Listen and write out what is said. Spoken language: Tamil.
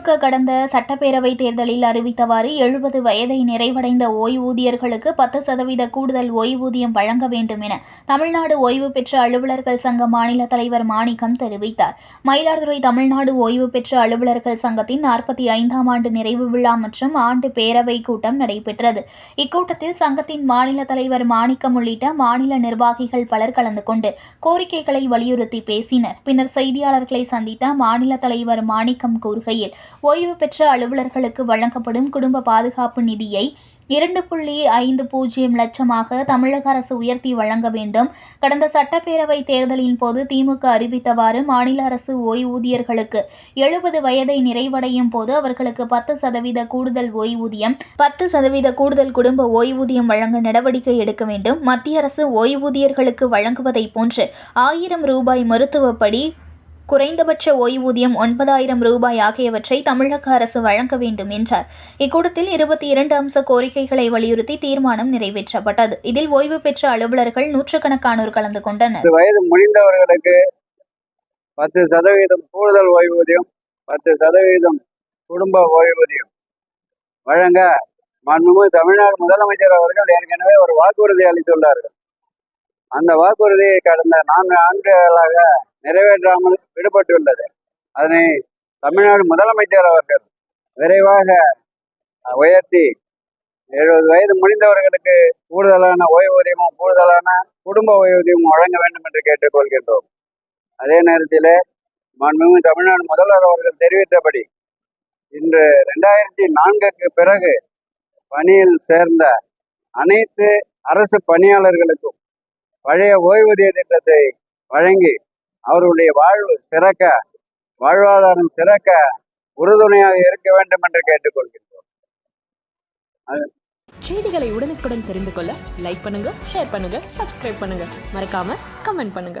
திமுக கடந்த சட்டப்பேரவை தேர்தலில் அறிவித்தவாறு எழுபது வயதை நிறைவடைந்த ஓய்வூதியர்களுக்கு பத்து சதவீத கூடுதல் ஓய்வூதியம் வழங்க வேண்டும் என தமிழ்நாடு ஓய்வு பெற்ற அலுவலர்கள் சங்க மாநில தலைவர் மாணிக்கம் தெரிவித்தார். மயிலாடுதுறை தமிழ்நாடு ஓய்வு பெற்ற அலுவலர்கள் சங்கத்தின் நாற்பத்தி ஐந்தாம் ஆண்டு நிறைவு விழா மற்றும் ஆண்டு பேரவை கூட்டம் நடைபெற்றது. இக்கூட்டத்தில் சங்கத்தின் மாநில தலைவர் மாணிக்கம் உள்ளிட்ட மாநில நிர்வாகிகள் பலர் கலந்து கொண்டு கோரிக்கைகளை வலியுறுத்தி பேசினர். பின்னர் செய்தியாளர்களை சந்தித்த மாநில தலைவர் மாணிக்கம் கூறுகையில் ஓய்வு பெற்ற அலுவலர்களுக்கு வழங்கப்படும் குடும்ப பாதுகாப்பு நிதியை இரண்டு புள்ளி ஐந்து பூஜ்ஜியம் லட்சமாக தமிழக அரசு உயர்த்தி வழங்க வேண்டும். கடந்த சட்டப்பேரவை தேர்தலின் போது திமுக அறிவித்தவாறு மாநில அரசு ஓய்வூதியர்களுக்கு எழுபது வயதை நிறைவடையும் போது அவர்களுக்கு பத்து சதவீத கூடுதல் ஓய்வூதியம் பத்து சதவீத கூடுதல் குடும்ப ஓய்வூதியம் வழங்க நடவடிக்கை எடுக்க வேண்டும். மத்திய அரசு ஓய்வூதியர்களுக்கு வழங்குவதைப் போன்று ஆயிரம் ரூபாய் மருத்துவப்படி குறைந்தபட்ச ஓய்வூதியம் ஒன்பதாயிரம் ரூபாய் ஆகியவற்றை தமிழக அரசு வழங்க வேண்டும் என்றார். இக்கூட்டத்தில் இருபத்தி இரண்டு அம்ச கோரிக்கைகளை வலியுறுத்தி தீர்மானம் நிறைவேற்றப்பட்டது. இதில் ஓய்வு பெற்ற அலுவலர்கள் நூற்றுக்கணக்கானோர் கலந்து கொண்டனர். வயது முடிந்தவர்களுக்கு பத்து சதவீதம் கூடுதல் ஓய்வூதியம் பத்து சதவீதம் குடும்ப ஓய்வூதியம் வழங்க மாண்புமிகு தமிழ்நாடு முதலமைச்சர் அவர்கள் ஏற்கனவே ஒரு வாக்குறுதி அளித்துள்ளார்கள். அந்த வாக்குறுதியை கடந்த நான்கு ஆண்டுகளாக நிறைவேற்றாமல் விடுபட்டுள்ளது. அதனை தமிழ்நாடு முதலமைச்சர் அவர்கள் விரைவாக உயர்த்தி எழுபது வயது முடிந்தவர்களுக்கு கூடுதலான ஓய்வூதியமும் கூடுதலான குடும்ப ஓய்வூதியமும் வழங்க வேண்டும் என்று கேட்டுக்கொள்கின்றோம். அதே நேரத்தில் மாண்புமிகு தமிழ்நாடு முதல்வர் அவர்கள் தெரிவித்தபடி இன்று ரெண்டாயிரத்தி நான்குக்கு பிறகு பணியில் சேர்ந்த அனைத்து அரசு பணியாளர்களுக்கும் பழைய ஓய்வூதிய திட்டத்தை வழங்கி அவர்களுடைய வாழ்வு சிறக்க வாழ்வாதாரம் சிறக்க உறுதுணையாக இருக்க வேண்டும் என்று கேட்டுக்கொள்கிறோம் செய்திகளை உடனுக்குடன் தெரிந்து கொள்ள லைக் பண்ணுங்க ஷேர் பண்ணுங்க சப்ஸ்கிரைப் பண்ணுங்க. மறக்காம கமெண்ட் பண்ணுங்க.